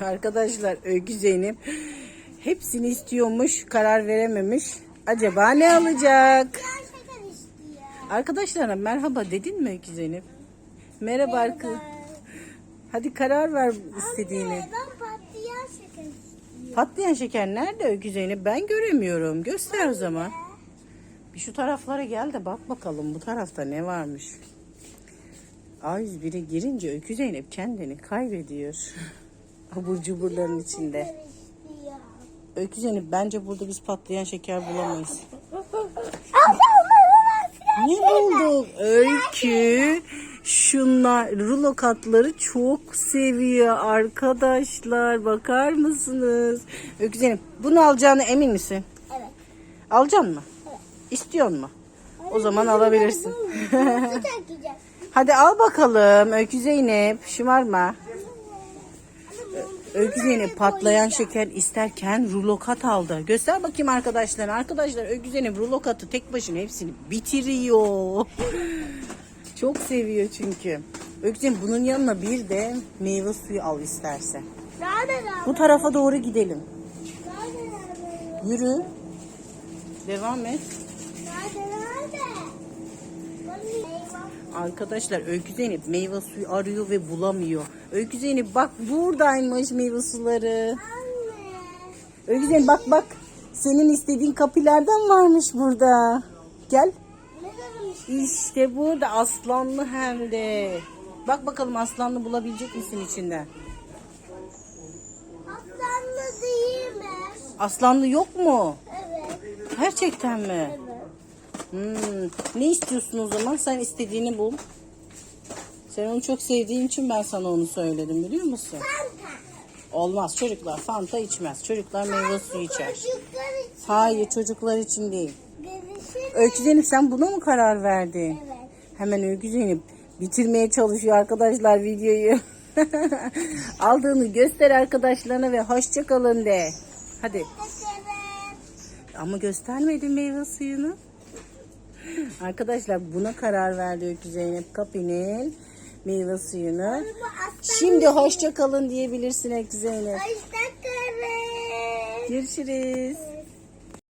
Arkadaşlar Öykü Zeynep hepsini istiyormuş, karar verememiş. Acaba ne alacak? Arkadaşlarına merhaba dedin mi Öykü Zeynep? Merhaba arka. Hadi karar ver istediğini. Anne ben patlayan şeker istiyorum. Patlayan şeker nerede Öykü Zeynep? Ben göremiyorum. Göster o zaman. Bir şu taraflara gel de bak bakalım bu tarafta ne varmış. A101'e girince Öykü Zeynep kendini kaybediyor. Abur cuburların içinde. istiyor. Öykü Zeynep bence burada biz patlayan şeker bulamayız. Ne bulduk? Öykü şunlar rulo katları çok seviyor arkadaşlar. Bakar mısınız? Öykü Zeynep bunu alacağına emin misin? Evet. Alacaksın mı? İstiyor mu? O zaman alabilirsin. Hadi al bakalım Öykü Zeynep. Şımarma. Öykü Zeynep patlayan şeker isterken rulo kat aldı. Göster bakayım arkadaşlar. Arkadaşlar Öykü Zeynep rulo tek başına hepsini bitiriyor. Çok seviyor çünkü. Öykü Zeynep bunun yanına bir de meyve suyu al nerede? Bu tarafa doğru gidelim. Yürü. Devam et. Nerede nerede? Bak meyve. Arkadaşlar Öykü Zeynep meyve suyu arıyor ve bulamıyor. Öykü Zeynep bak buradaymış meyve suları. Anne. Öykü Zeynep bak bak. Senin istediğin kapilerden varmış burada. Gel. İşte burada aslanlı hem de. Bak bakalım aslanlı bulabilecek misin içinden? Aslanlı değil mi? Aslanlı yok mu? Evet. Gerçekten mi? Evet. Hmm. Ne istiyorsun o zaman? Sen istediğini bul. Sen onu çok sevdiğin için ben sana onu söyledim biliyor musun? Fanta. Olmaz çocuklar Fanta içmez. Çocuklar meyve suyu içer. Çocuklar için. Hayır çocuklar için değil. Görüşürüz. Öykü Zeynep sen buna mı karar verdin? Evet. Hemen Öykü Zeynep bitirmeye çalışıyor arkadaşlar videoyu. Aldığını göster arkadaşlarına ve hoşça kalın de. Hadi. Ama göstermedin meyve suyunu. Arkadaşlar buna karar verdi Öykü Zeynep Kapı'nın meyve suyunu. Şimdi hoşça kalın diyebilirsin Öykü Zeynep. Hoşçakalın. Görüşürüz.